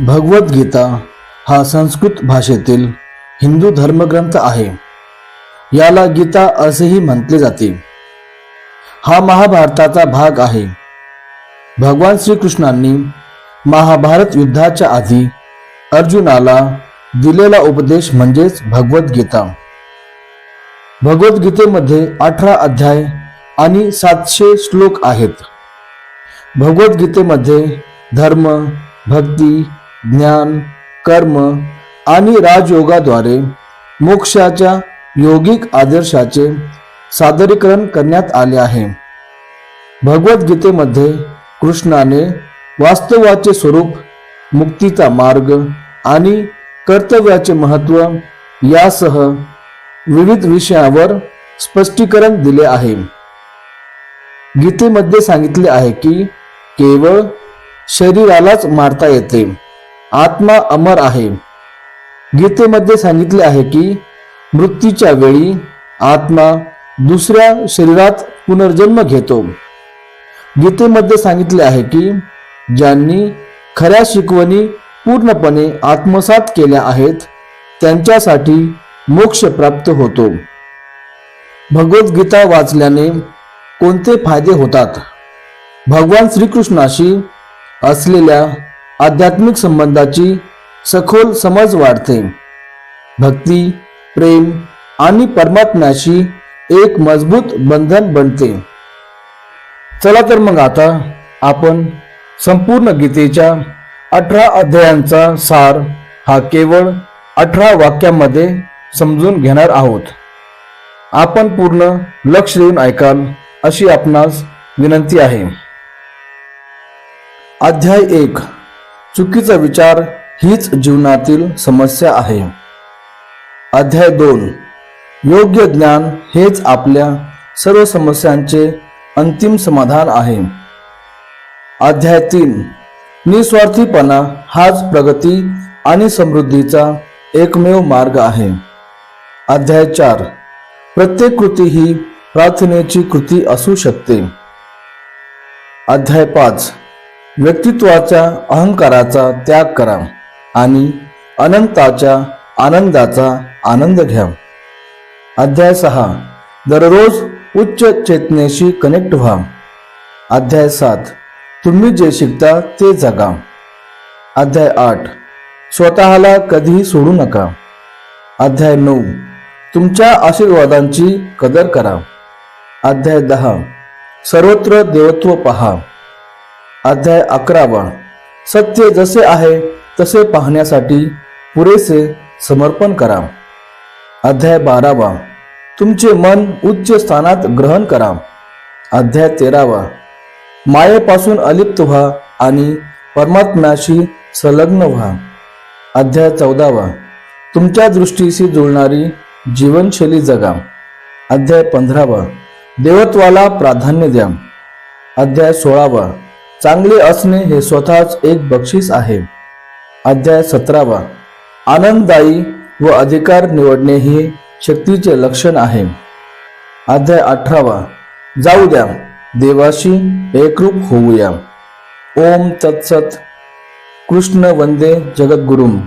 भगवद्गीता हा संस्कृत भाषेतील हिंदू धर्मग्रंथ आहे. याला गीता असेही म्हटले जाते. हा महाभारताचा भाग आहे. भगवान श्रीकृष्णांनी महाभारत युद्धाच्या आधी अर्जुनाला दिलेला उपदेश म्हणजेच भगवद्गीता भगवद्गीतेमध्ये अठरा अध्याय आणि सातशे श्लोक आहेत. भगवद्गीतेमध्ये धर्म भक्ती ज्ञान कर्म आणि राजयोगाद्वारे मोक्षाच्या योगिक आदर्शाचे सादरीकरण करण्यात आले आहे. भगवद्गीतेमध्ये कृष्णाने वास्तवाचे स्वरूप मुक्तीचा मार्ग आणि कर्तव्याचे महत्त्व यासह विविध विषयावर स्पष्टीकरण दिले आहे. गीतेमध्ये सांगितले आहे की केवळ शरीरालाच मारता येते. आत्मा अमर आहे. गीतेमध्ये सांगितले आहे की मृत्यूच्या वेळी आत्मा दुसऱ्या शरीरात पुनर्जन्म घेतो. गीतेमध्ये सांगितले आहे की ज्यांनी खऱ्या शिकवणी पूर्णपणे आत्मसात केल्या आहेत त्यांच्यासाठी मोक्ष प्राप्त होतो. भगवद्गीता वाचल्याने कोणते फायदे होतात? भगवान श्रीकृष्णाशी असलेल्या आध्यात्मिक संबंधाची सखोल समज वाढते. भक्ती प्रेम आणि परमात्म्याशी एक मजबूत बंधन बनते. चला तर मग आता आपण संपूर्ण गीतेच्या अठरा अध्यायांचा सार हा केवळ अठरा वाक्यामध्ये समजून घेणार आहोत. आपण पूर्ण लक्ष देऊन ऐकाल अशी आपणास विनंती आहे. अध्याय एक. चुकीचा विचार हीच जीवनातील समस्या आहे. अध्याय दोन. योग्य ज्ञान हेच आपल्या सर्व समस्यांचे अंतिम समाधान आहे. अध्याय तीन. निस्वार्थीपणा हाच प्रगती आणि समृद्धीचा एकमेव मार्ग आहे. अध्याय चार. प्रत्येक कृती ही प्रार्थनेची कृती असू शकते. अध्याय पाच. व्यक्तित्वाच्या अहंकाराचा त्याग करा आणि अनंताच्या आनंदाचा आनंद घ्या. अध्याय सहा. दररोज उच्च चेतनेशी कनेक्ट व्हा. अध्याय सात. तुम्ही जे शिकता ते जगा. अध्याय आठ. स्वतःला कधीही सोडू नका. अध्याय नऊ. तुमच्या आशीर्वादांची कदर करा. अध्याय दहा. सर्वत्र देवत्व पहा. अध्याय अकरावा सत्य जसे आहे तसे पाहण्यासाठी पुरेसे समर्पण करा. अध्याय बारावा. तुमचे मन उच्च स्थानात ग्रहण करा. अध्याय तेरावा. मायेपासून अलिप्त व्हा आणि परमात्म्याशी संलग्न व्हा. अध्याय चौदावा. तुमच्या दृष्टीशी जुळणारी जीवनशैली जगा. अध्याय पंधरावा. देवत्वाला प्राधान्य द्या. अध्याय सोळावा. चांगले असणे हे स्वतःच एक बक्षीस आहे. अध्याय सतरावा. आनंददायी व अधिकार निवडणे हे शक्तीचे लक्षण आहे. अध्याय अठरावा. जाऊ द्या. देवाशी एकरूप होऊया. ओम तत्सत. कृष्ण वंदे जगद्गुरुम.